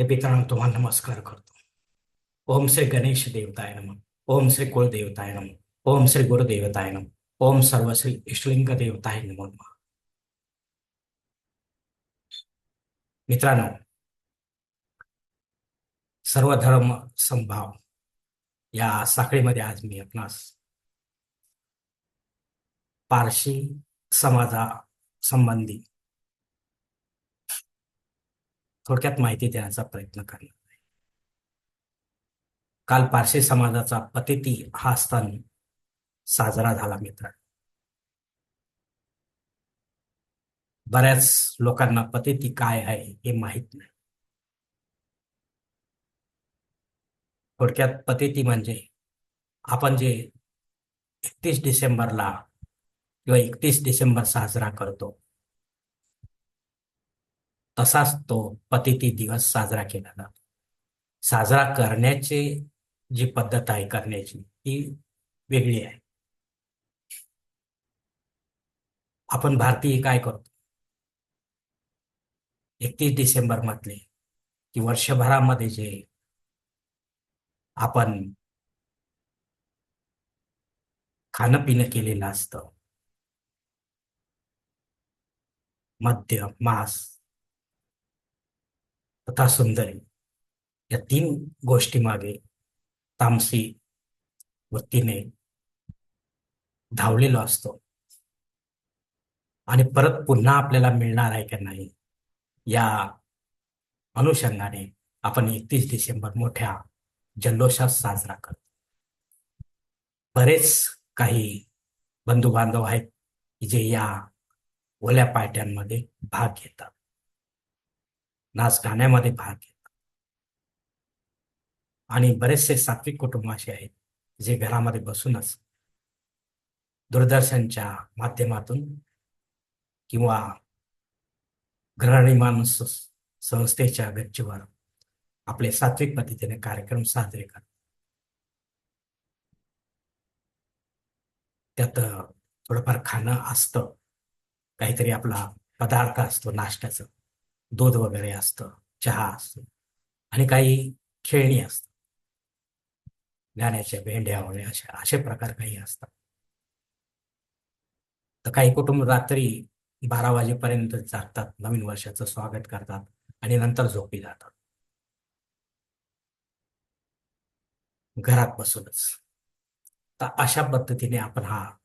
हे पितरांनो तुम्हाला नमस्कार करतो. ओम श्री गणेश देवताय नम. ओम श्री कुलदेवताय नम. ओम श्री गुरुदेवताय नम. ओम सर्वश्री इष्टलिंग देवताय नमो नम. मित्रांनो सर्व धर्म संभाव या साखळीमध्ये आज मी आपणास पारशी समाजा संबंधी थोडक्यात माहिती देण्याचा प्रयत्न करणार आहे काल पारशी समाजाचा पतिती हा सण साजरा झाला मित्र. बऱ्याच लोकांना पतिती काय आहे हे माहीत नाही. थोडक्यात पतिती म्हणजे आपण जे एकतीस डिसेंबरला किंवा एकतीस डिसेंबर साजरा करतो तसाच तो पतिती दिवस साजरा केला जातो. साजरा करण्याची जी पद्धत आहे करण्याची ती वेगळी आहे. आपण भारतीय काय करतो? एकतीस डिसेंबर मधले की वर्षभरामध्ये जे आपण खाणं पिणं केलेलं असतं. मद्य मांस तथा सुंदरी या तीन गोष्टी मागे तामसी वृत्तीने धावलेलो असतो. आणि परत पुन्हा आपल्याला मिळणार आहे का नाही या अनुषंगाने आपण एकतीस डिसेंबर मोठ्या जल्लोषात साजरा करतो. बरेच काही बंधू बांधव आहेत जे या ओल्या पार्ट्यांमध्ये भाग घेतात. नाच गाण्यामध्ये भाग घेतात. आणि बरेचसे सात्विक कुटुंब असे आहेत जे घरामध्ये बसूनच दूरदर्शनच्या माध्यमातून किंवा गृहनिर्माण संस्थेच्या गच्चीवर आपले सात्विक पद्धतीने कार्यक्रम साजरे करतात. त्यात थोडंफार खाणं असतं. काहीतरी आपला पदार्थ असतो नाश्त्याचं. दूध वगैरे असतं चहा असतो आणि काही खेळणी असतात. गाण्याच्या भेंड्या वगैरे अशा असे प्रकार काही असतात. तर काही कुटुंब रात्री बारा वाजेपर्यंत जागतात नवीन वर्षाचं स्वागत करतात आणि नंतर झोपी जातात. घरात बसूनच. तर अशा पद्धतीने आपण हा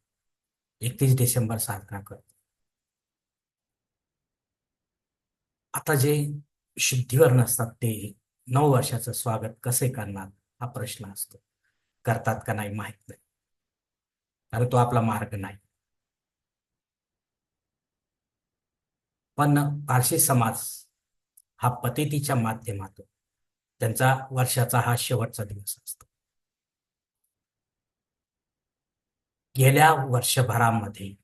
एकतीस डिसेंबर साजरा करतो. आता जे शुद्धीवर नसतात ते नऊ वर्षाचं स्वागत कसे करणार हा प्रश्न असतो. करतात का नाही माहीत नाही. कारण तो आपला मार्ग नाही. पण पारशी समाज हा पतितीच्या माध्यमातून त्यांचा वर्षाचा हा शेवटचा दिवस असतो. गेल्या वर्षभरामध्ये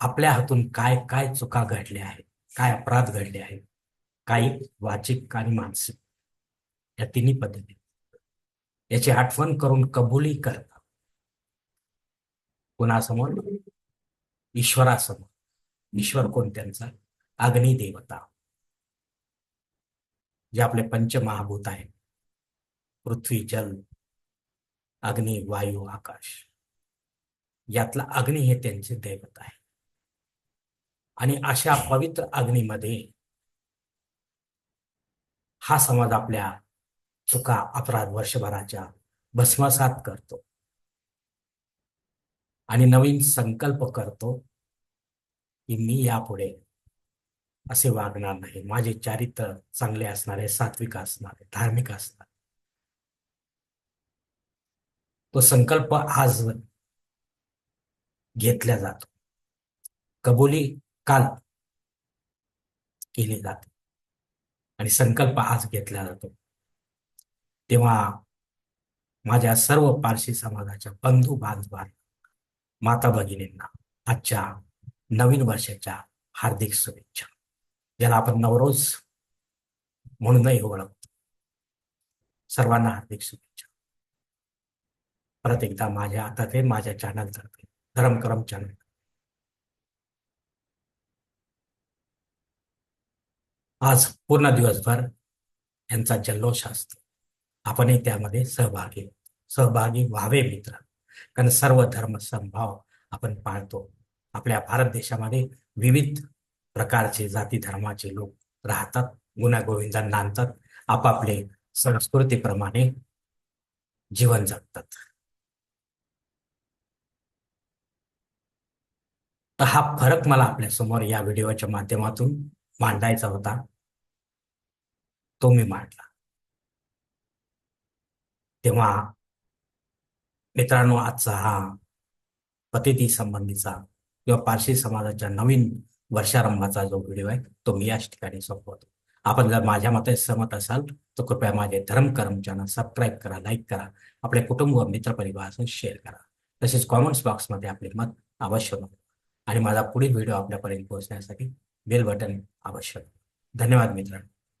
आपल्या हातून काय काय चुका घडल्या आहेत? काय अपराध घडले आहेत? काही वाचिक आणि मानसिक? या तिन्ही पद्धती. याची आठवण करून कबुली करतात कुणासमोर? ईश्वरासमोर. ईश्वर कोण त्यांचा? अग्निदेवता जे आपले पंचमहाभूत आहेत. पृथ्वी जल अग्नी वायू आकाश. यातला अग्नी हे त्यांचे दैवत आहे. आणि अशा पवित्र अग्नीमध्ये हा समाज आपल्या चुका अपराध वर्षभराच्या भस्मसात करतो. आणि नवीन संकल्प करतो की मी यापुढे असे वागणार नाही. माझे चारित्र चांगले असणारे सात्विक असणारे धार्मिक असणार तो संकल्प आज घेतला जातो. कबुली काल केली जाते. आणि संकल्प आज घेतला जातो. तेव्हा माझ्या सर्व पारशी समाजाच्या बंधू बांधवांना माता भगिनींना आजच्या नवीन वर्षाच्या हार्दिक शुभेच्छा. ज्याला आपण नवरोज म्हणूनही ओळखतो. सर्वांना हार्दिक शुभेच्छा. परत एकदा माझ्या आता ते माझ्या चॅनल तर्फे धरमकरम चॅनल आज पूर्ण दिवसभर यांचा जल्लोष असतो. आपणही त्यामध्ये सहभागी सहभागी व्हावे मित्र. कारण सर्व धर्म संभाव आपण पाळतो. आपल्या भारत देशामध्ये विविध प्रकारचे जाती धर्माचे लोक राहतात गुण्यागोविंदा नांदतात आपापले संस्कृतीप्रमाणे जीवन जगतात. तर हा फरक मला आपल्यासमोर या व्हिडिओच्या माध्यमातून मांडायचा होता. तो मी मांडला. तेव्हा मित्रांनो आजचा हा पतिती संबंधीचा किंवा पारशी समाजाच्या नवीन वर्षारंभाचा जो व्हिडिओ आहे तो मी याच ठिकाणी संपवतो. आपण जर माझ्या मते सहमत असाल तर कृपया माझे धर्म कर्म चॅनल सबस्क्राईब करा लाईक करा आपले कुटुंब व मित्रपरिवारासह शेअर करा. तसेच कॉमेंट्स बॉक्समध्ये आपले मत अवश्य नोंदवा. आणि माझा पुढील व्हिडिओ आपल्यापर्यंत पोहोचण्यासाठी बेल बटन अवश्य धन्यवाद मित्रांनो.